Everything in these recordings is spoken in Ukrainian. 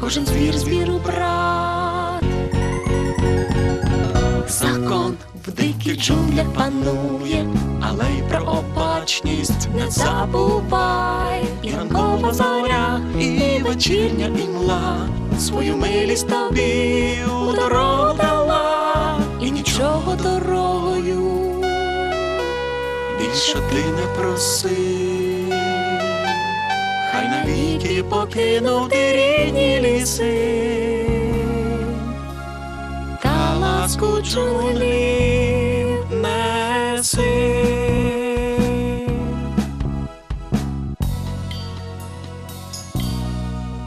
кожен звір звіру брат. Закон в диких джунглях панує, але й про обачність не забувай. І ранкова зоря, і вечірня імла свою милість тобі у дорогу дала, і нічого дорогою більше ти не проси. Хай навіки покинути рідні ліси та ласку джунглів неси.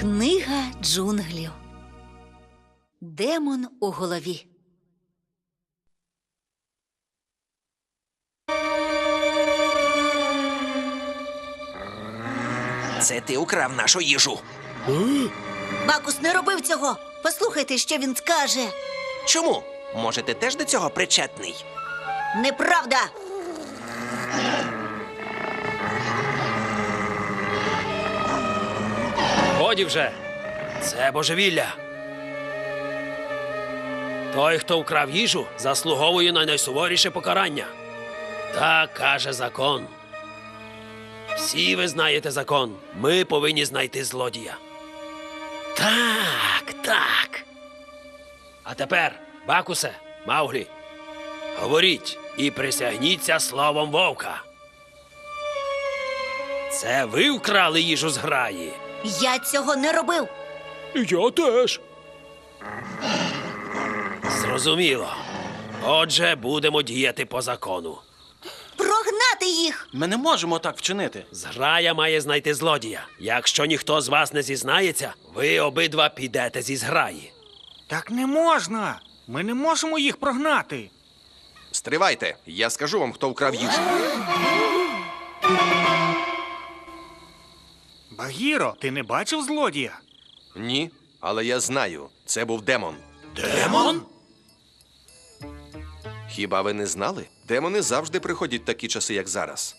Книга джунглів. Демон у голові. Це ти украв нашу їжу. Бакус не робив цього. Послухайте, що він скаже. Чому? Може, ти теж до цього причетний? Неправда. Годі вже. Це божевілля. Той, хто вкрав їжу, заслуговує на найсуворіше покарання. Так каже закон. Всі ви знаєте закон. Ми повинні знайти злодія. Так, так. А тепер, Бакусе, Мауглі, говоріть і присягніться словом вовка. Це ви вкрали їжу з граї. Я цього не робив. Я теж. Зрозуміло. Отже, будемо діяти по закону. Прогнати їх. Ми не можемо так вчинити. Зграя має знайти злодія. Якщо ніхто з вас не зізнається, ви обидва підете зі зграї. Так не можна. Ми не можемо їх прогнати. Стривайте, я скажу вам, хто вкрав їжу. Багіро, ти не бачив злодія? Ні, але я знаю, це був демон. Демон? Хіба ви не знали? Демони завжди приходять такі часи, як зараз.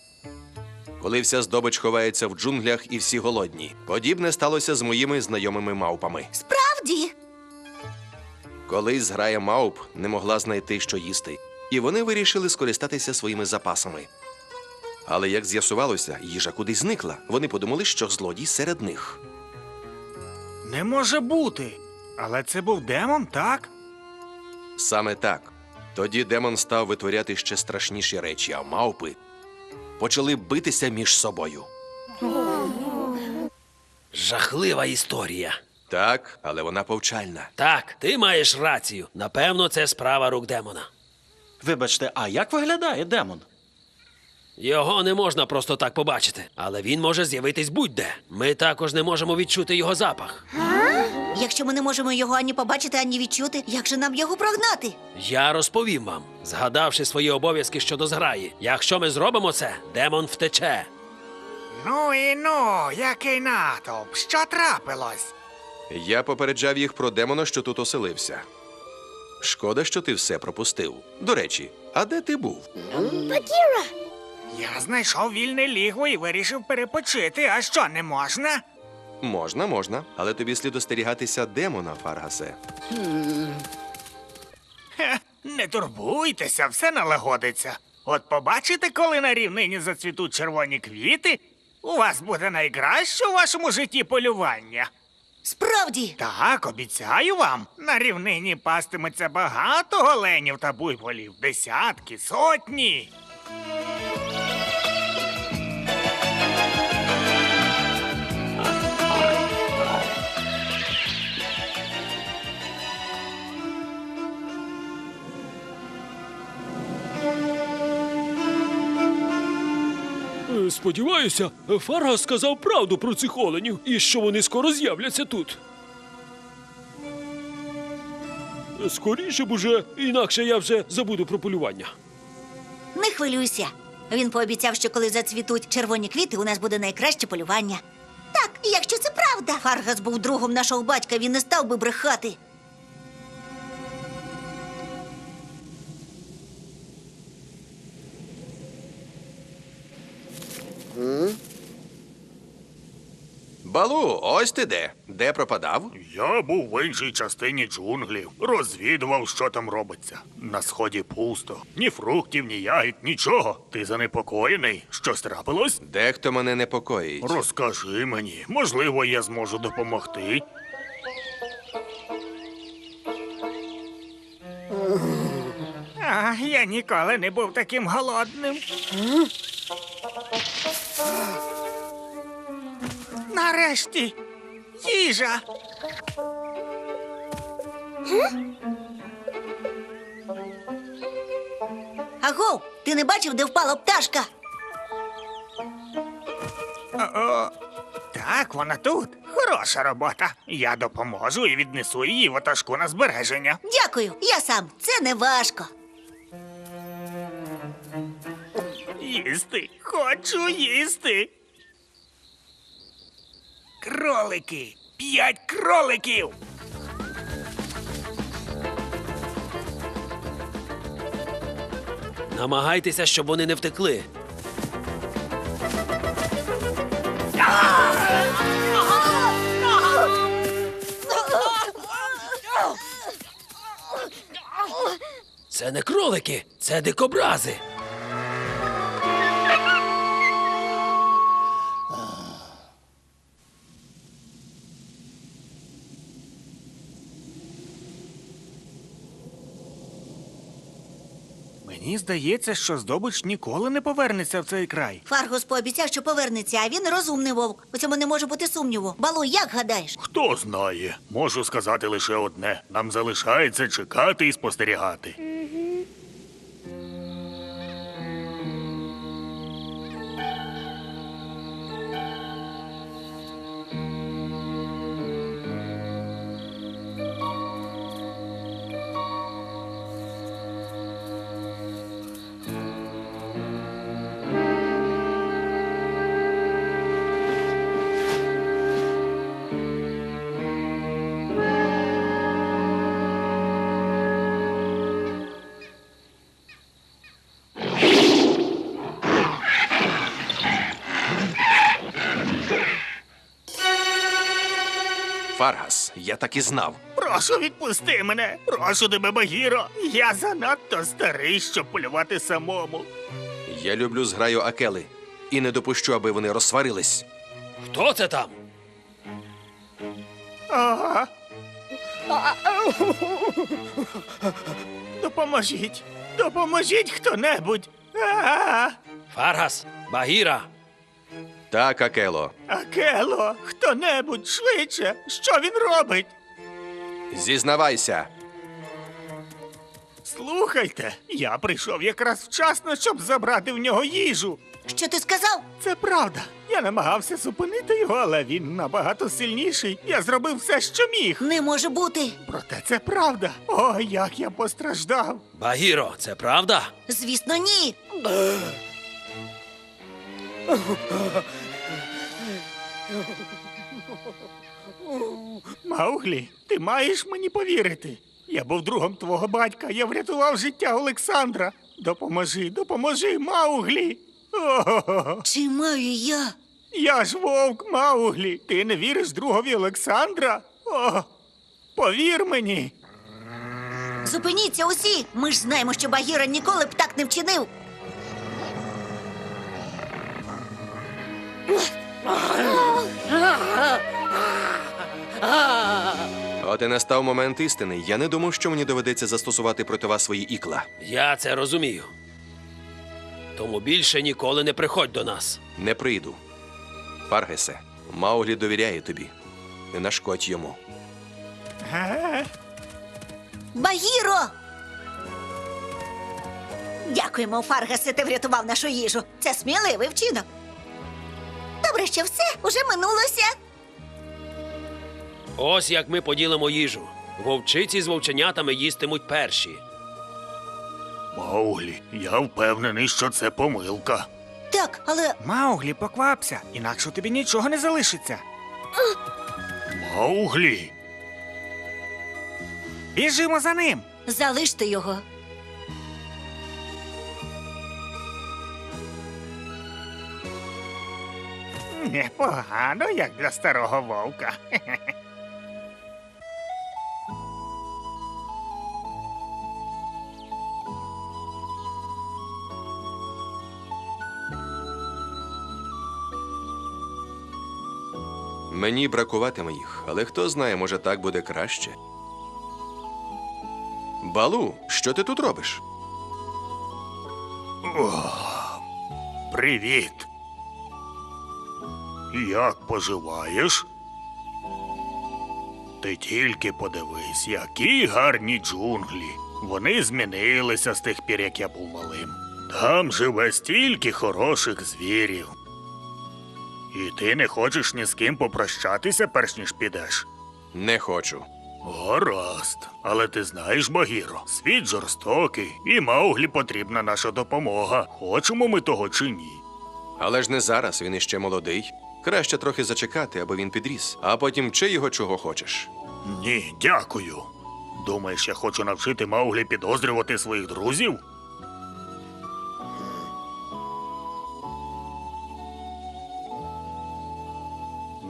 Коли вся здобич ховається в джунглях і всі голодні. Подібне сталося з моїми знайомими мавпами. Справді. Колись зграя мауп не могла знайти, що їсти, і вони вирішили скористатися своїми запасами. Але як з'ясувалося, їжа кудись зникла. Вони подумали, що злодій серед них. Не може бути. Але це був демон, так? Саме так. Тоді демон став витворяти ще страшніші речі, а мавпи почали битися між собою. Жахлива історія. Так, але вона повчальна. Так, ти маєш рацію. Напевно, це справа рук демона. Вибачте, а як виглядає демон? Його не можна просто так побачити, але він може з'явитись будь-де. Ми також не можемо відчути його запах. Якщо ми не можемо його ані побачити, ані відчути, як же нам його прогнати? Я розповім вам, згадавши свої обов'язки щодо зграї. Якщо ми зробимо це, демон втече. Ну і ну, який натовп. Що трапилось? Я попереджав їх про демона, що тут оселився. Шкода, що ти все пропустив. До речі, а де ти був? Я знайшов вільне лігво і вирішив перепочити. А що, не можна? Можна, можна, але тобі слід остерігатися демона, Фаргасе. Хе, не турбуйтеся, все налагодиться. От побачите, коли на рівнині зацвітуть червоні квіти, у вас буде найкраще у вашому житті полювання. Справді. Так, обіцяю вам, на рівнині пастиметься багато голенів та буйволів, десятки, сотні. Сподіваюся, Фарга сказав правду про цих оленів і що вони скоро з'являться тут. Скоріше б уже, інакше я вже забуду про полювання. Не хвилюйся. Він пообіцяв, що коли зацвітуть червоні квіти, у нас буде найкраще полювання. Так, і якщо це правда, Фаргас був другом нашого батька, він не став би брехати. Балу, ось ти де. Де пропадав? Я був в іншій частині джунглів, розвідував, що там робиться. На сході пусто. Ні фруктів, ні ягід, нічого. Ти занепокоєний? Щось трапилось? Дехто мене непокоїть. Розкажи мені, можливо, я зможу допомогти. А, я ніколи не був таким голодним. Нарешті їжа. Аго, ти не бачив, де впала пташка? Так, вона тут. Хороша робота. Я допоможу і віднесу її ватажку на збереження. Дякую, я сам. Це не важко. Їсти, хочу їсти. Кролики. П'ять кроликів. Намагайтеся, щоб вони не втекли. Це не кролики, це дикобрази. Мені здається, що здобич ніколи не повернеться в цей край. Фаргус пообіцяв, що повернеться, а він розумний вовк. У цьому не може бути сумніву. Балу, як гадаєш? Хто знає, можу сказати лише одне: нам залишається чекати і спостерігати. Фаргас, я так і знав. Прошу, відпусти мене. Прошу тебе, Багіро. Я занадто старий, щоб полювати самому. Я люблю зграю Акели і не допущу, аби вони розсварились. Хто це там? Ага. Допоможіть. Допоможіть хто-небудь. А-а-а. Фаргас, Багіра. Так, Акело, Акело, хто-небудь швидше. Що він робить? зізнавайся. Слухайте, я прийшов якраз вчасно, щоб забрати в нього їжу. Що ти сказав? Це правда. Я намагався зупинити його, але він набагато сильніший. Я зробив все, що міг. Не може бути. Проте це правда. О, як я постраждав. Багіро, це правда? Звісно, ні. Мауглі, ти маєш мені повірити. Я був другом твого батька, я врятував життя Олександра. Допоможи, допоможи, Мауглі. О, Чи маю я? я ж вовк, Мауглі. Ти не віриш другові Олександра? О, повір мені. Зупиніться усі! Ми ж знаємо, що Багіра ніколи б так не вчинив. От і настав момент істини. Я не думав, що мені доведеться застосувати проти вас свої ікла. Я це розумію. Тому більше ніколи не приходь до нас. Не прийду. Фаргесе, Мауглі довіряє тобі. Не нашкодь йому. Багіро! Дякуємо, Фаргасе, ти врятував нашу їжу. Це сміливий вчинок. Добре, що все уже минулося. Ось як ми поділимо їжу. Вовчиці з вовченятами їстимуть перші. Мауглі, я впевнений, що це помилка. Так, але Мауглі, поквапся, інакше тобі нічого не залишиться. Мауглі. Біжимо за ним. залиште його. Непогано, як для старого вовка. Мені бракуватиме їх, але хто знає, може так буде краще. Балу, що ти тут робиш? Привіт. Як поживаєш? Ти тільки подивись, які гарні джунглі. Вони змінилися з тих пір, як я був малим. Там живе стільки хороших звірів. І ти не хочеш ні з ким попрощатися, перш ніж підеш. Не хочу. Гаразд. Але ти знаєш, Багіро, світ жорстокий, і Мауглі потрібна наша допомога. Хочемо ми того чи ні. Але ж не зараз, він іще молодий. Краще трохи зачекати, аби він підріс, а потім вчи його чого хочеш. Ні, дякую. Думаєш, я хочу навчити Мауглі підозрювати своїх друзів?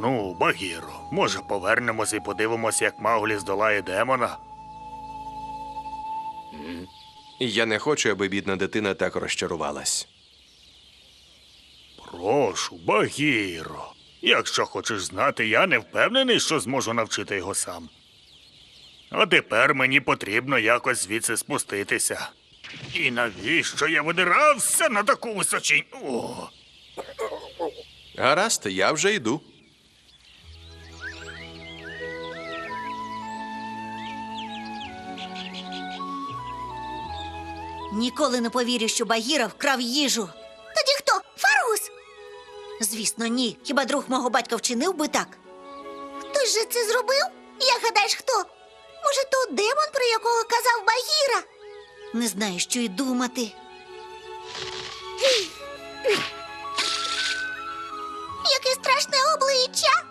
Ну, Багіро, може повернемося і подивимося, як Мауглі здолає демона? Я не хочу, аби бідна дитина так розчарувалась. Прошу, Багіро. Якщо хочеш знати, я не впевнений, що зможу навчити його сам. А тепер мені потрібно якось звідси спуститися. І навіщо я видирався на таку височинь? О, Гаразд, я вже йду. Ніколи не повірю, що Багіра вкрав їжу. Тоді хто? Фарус? Звісно, ні. Хіба друг мого батька вчинив би так? Хтось же це зробив? Як гадаєш, хто? Може, то демон, про якого казав Багіра? Не знаю, що й думати. Яке страшне обличчя.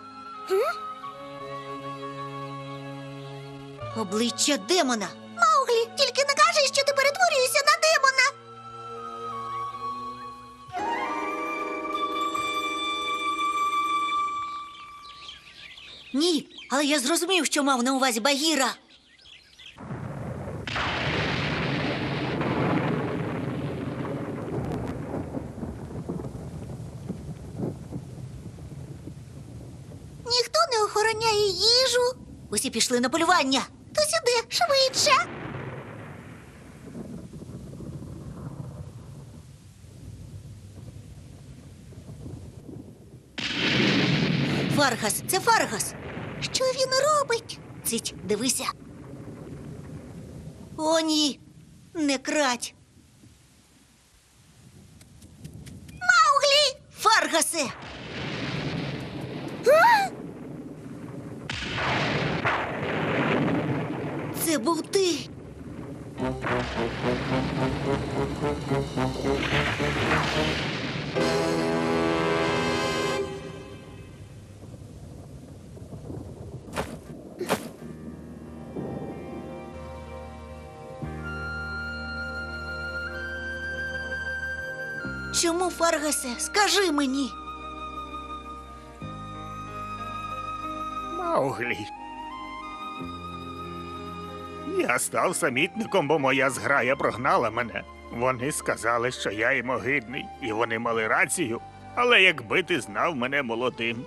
Обличчя демона. Мауглі, тільки не кажи, що ти перетворюєшся але я зрозумів, що мав на увазі Багіра. Ніхто не охороняє їжу. Усі пішли на полювання. То сюди швидше. Фаргас, це Фаргас. Робить? Цить, дивися. О, ні. Не крадь. Мауглі! Фаргасе! Це був ти. Фаргасе? Скажи мені. Мауглі. Я став самітником, бо моя зграя прогнала мене. Вони сказали, що я їм огидний, і вони мали рацію. Але якби ти знав мене молодим.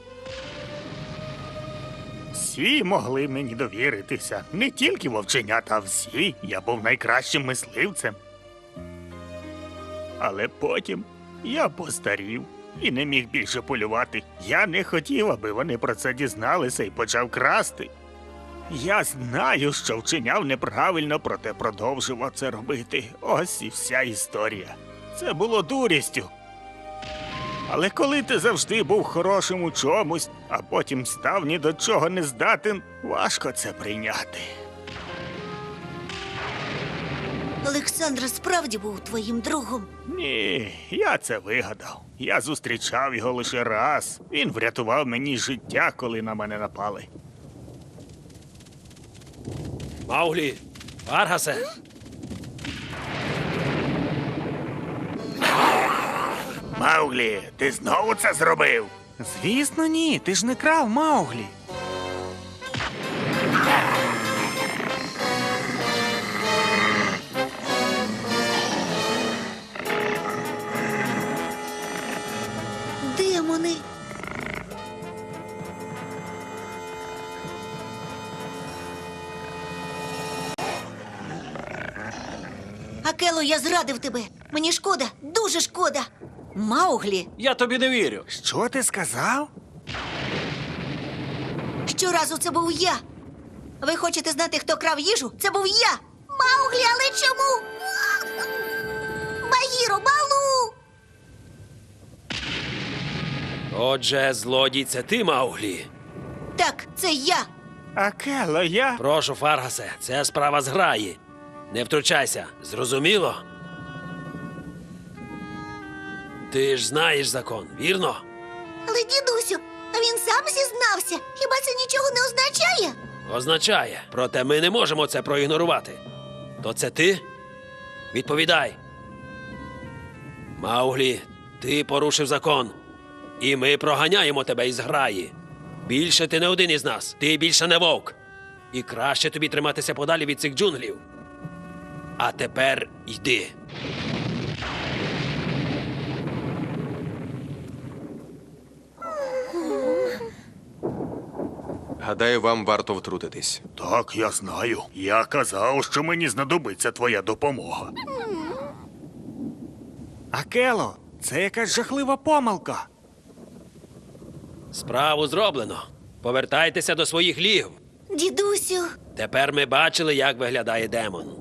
Всі могли мені довіритися. Не тільки вовченята, а всі. Я був найкращим мисливцем. Але потім я постарів і не міг більше полювати. Я не хотів, аби вони про це дізналися і почав красти. Я знаю, що вчиняв неправильно, проте продовжував це робити. Ось і вся історія. Це було дурістю. Але коли ти завжди був хорошим у чомусь, а потім став ні до чого не здатен, важко це прийняти. Олександр справді був твоїм другом. Ні, я це вигадав. Я зустрічав його лише раз. Він врятував мені життя, коли на мене напали. Мауглі, Фаргасе, Мауглі, ти знову це зробив? Звісно, ні. Ти ж не крав Мауглі. Акело, я зрадив тебе. Мені шкода, дуже шкода. Мауглі, Я тобі не вірю. Що ти сказав? щоразу це був я. Ви хочете знати, хто крав їжу? Це був я. Мауглі, але чому? Багіро, балу! отже, злодій це ти, Мауглі. Так, це я. Акело, я. Прошу, Фаргасе, це справа зграї. Не втручайся, зрозуміло? Ти ж знаєш закон, вірно? Але дідусю, а він сам зізнався. Хіба це нічого не означає? Означає, проте ми не можемо це проігнорувати. То це ти? Відповідай. Мауглі, ти порушив закон. І ми проганяємо тебе із граї. Більше ти не один із нас, ти більше не вовк. І краще тобі триматися подалі від цих джунглів. А тепер йди. Гадаю, вам варто втрутитись. Так, я знаю. Я казав, що мені знадобиться твоя допомога. Акело, це якась жахлива помилка. Справу зроблено. Повертайтеся до своїх лігв. Дідусю. Тепер ми бачили, як виглядає демон.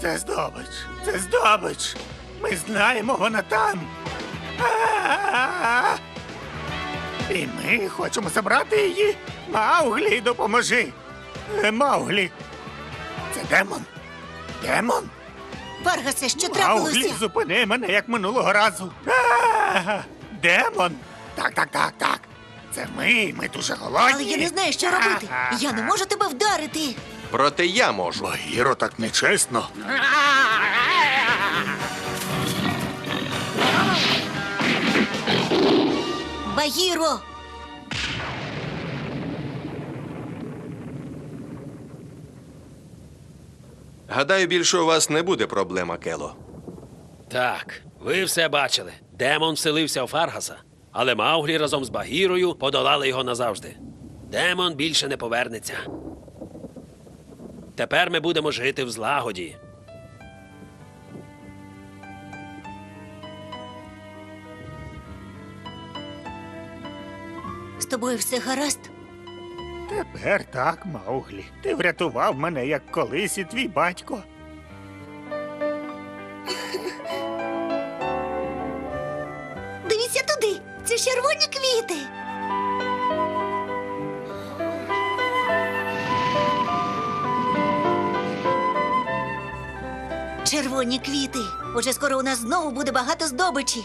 Це здобич, це здобич. Ми знаємо, вона там. А-а-а! І ми хочемо забрати її. Мауглі, допоможи. Е, Мауглі. Це демон. Демон. Фаргасе, що Мауглі, трапилося? зупини мене, як минулого разу. А-а-а! Демон. Так, так, так, так. Це ми, ми дуже голодні. Але я не знаю, що робити. Я не можу тебе вдарити. Проте я можу. Багіро, так нечесно. Багіро! Гадаю, більше у вас не буде проблем, Акело. Так, ви все бачили. Демон вселився у Фаргаса, але Мауглі разом з Багірою подолали його назавжди. Демон більше не повернеться. Тепер ми будемо жити в злагоді. З тобою все гаразд? Тепер так, Мауглі. Ти врятував мене, як колись і твій батько. Червоні квіти. Уже скоро у нас знову буде багато здобичі.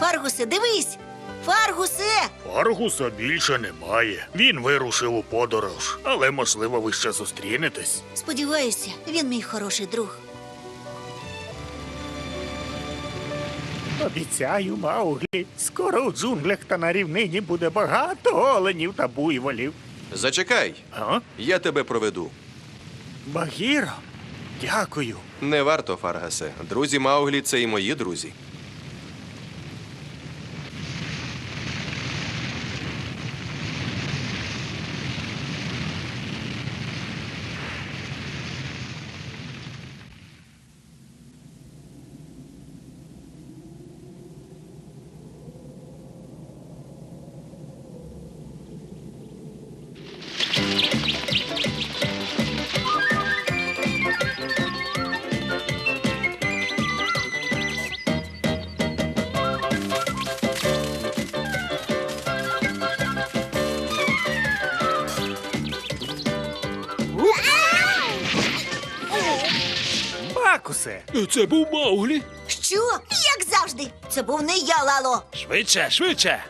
Фаргусе, дивись! Фаргусе! Фаргуса більше немає. Він вирушив у подорож, але можливо ви ще зустрінетесь. Сподіваюся, він мій хороший друг. Обіцяю, Мауглі, скоро у джунглях та на рівнині буде багато оленів та буйволів. Зачекай, А? я тебе проведу. Багіро, дякую. Не варто, Фаргасе. Друзі Мауглі це і мої друзі. Це був Мауглі. Що? Як завжди? Це був не я, Лало. Швидше, швидше.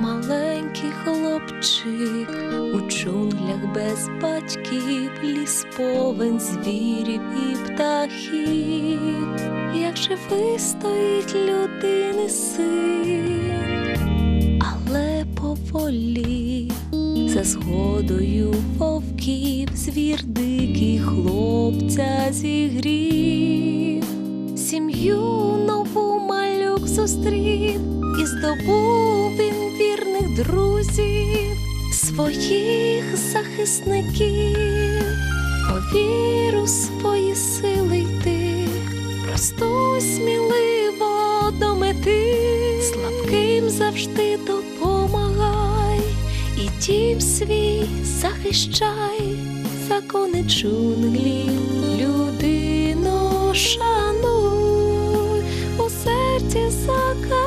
Маленький хлопчик у джунглях без батьків, ліс повен звірів і птахів, як же вистоїть людини син, але поволі за згодою вовків звір дикий хлопця зігрів, сім'ю нову малюк зустрів і здобув він вірних друзів, своїх захисників, повір у свої сили йти, просто сміливо до мети, слабким завжди допомагай, і дім свій захищай, закони джунглі, людину шануй у серці закай.